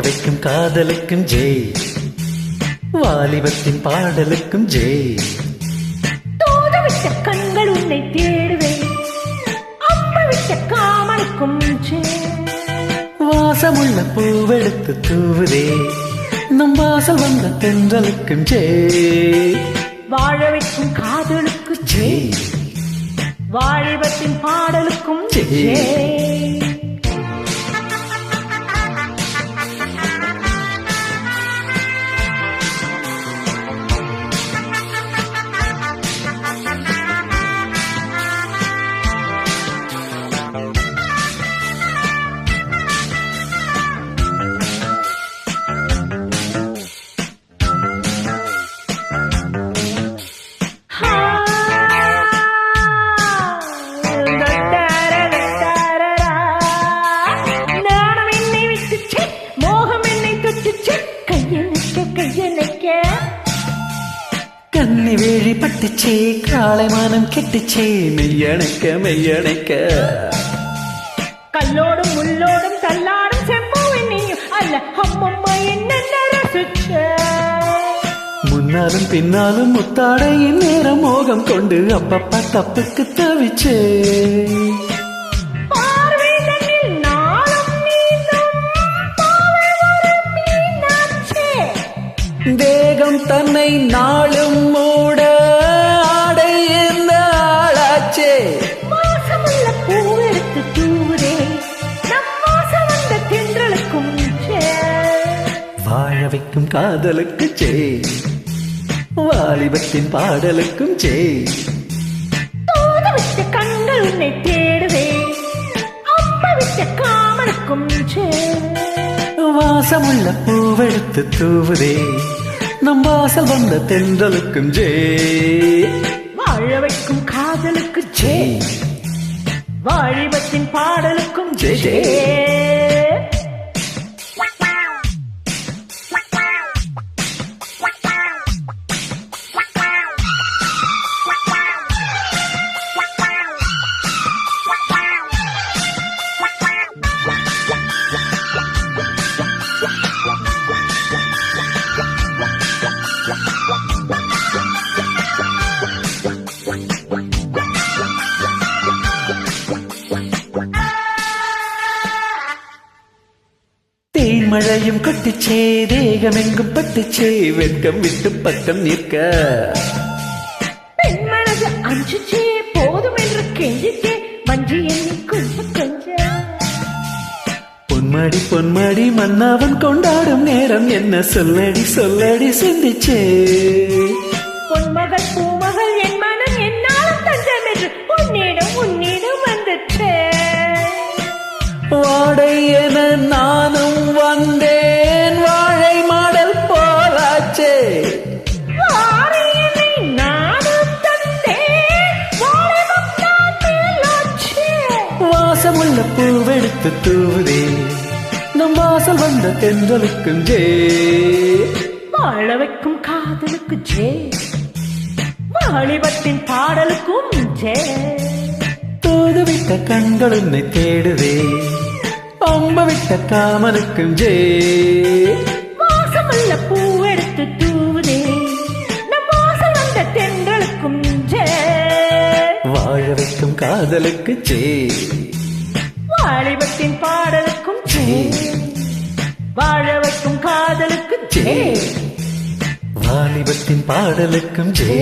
வைக்கும் காதலுக்கும் ஜெய். வாலிபத்தின் பாடலுக்கும் ஜெய். தூதுவிட்ட கண்கள் உன்னை தேடுவேன். அம்பவிட்ட காமனுக்கும். வாசமுள்ள பூவெடுத்து தூவுதே. நம் வாசல் வந்த தென்றலுக்கும் ஜெய். வாழ வைக்கும் காதலுக்கு. ஜெய். வாலிபத்தின் பாடலுக்கும் ஜே. வேழி பட்டுச்சே காளை மானம் கெட்டுச்சே. மெய்யணைக்க மெய்யணைக்க. கல்லோடும் முள்ளோடும் தள்ளாடும் செம்பூவை நீயும் அல்ல அம்மம்மா என்ன ரசிச்ச முன்னாலும் பின்னாலும் முத்தாடையின் நேரம் மோகம் கொண்டு அப்பப்பா தப்புக்கு தவிச்சே. தேகம் தன்னை நாளும் மூட வைக்கும் காதலுக்கு ஜே வாலிபத்தின் பாடலுக்கும் தூதுவிட்ட கண்கள் உன்னை தேடுவே அம்பவிட்ட காமனுக்கும். வாசமுள்ள பூவெடுத்து தூவுதே. நம் வாசல் வந்த தென்றலுக்கும் ஜே வாழ வைக்கும் காதலுக்கு ஜே வாழிபத்தின் பாடலுக்கும் ஜே, ஜே ஜே. தேன்மழையும் கொட்டிச்சே தேகமெங்கும் பட்டுச்சே வெட்கம் விட்டு பக்கம் நிற்க. பெண் மனது அஞ்சுச்சே போதும் என்று கெஞ்சிச்சே வஞ்சி எண்ணி கொஞ்சம் கொஞ்சம் பொன்மடி பொன்மடி மன்னவன் கொண்டாடும் நேரம் என்ன? சொல்லடி சொல்லடி சிந்திச்சே. பொன்மகள் பூமகள் என் மனம் என்னாலும் தஞ்சம் என்று உன்னிடம் உன்னிடம் வந்துச்சே வாடை என நானும் பூவெடுத்து தூவுதே. நம் வாசல் வந்த தென்றலுக்கும் ஜே. வாழ வைக்கும் காதலுக்கு ஜே. வாலிபத்தின் பாடலுக்கும் ஜே. தூதுவிட்ட கண்கள் உன்னை தேடுதே. அம்ப விட்ட காமனுக்கும் ஜே. வாசமுள்ள பூவெடுத்து தூவுதே. நம் வாசல் வந்த தென்றலுக்கும் ஜே. வாழ வைக்கும் காதலுக்கு ஜே. வாலிபத்தின் பாடலுக்கும் வாழ வைக்கும் காதலுக்கு வாலிபத்தின் பாடலுக்கும் ஜே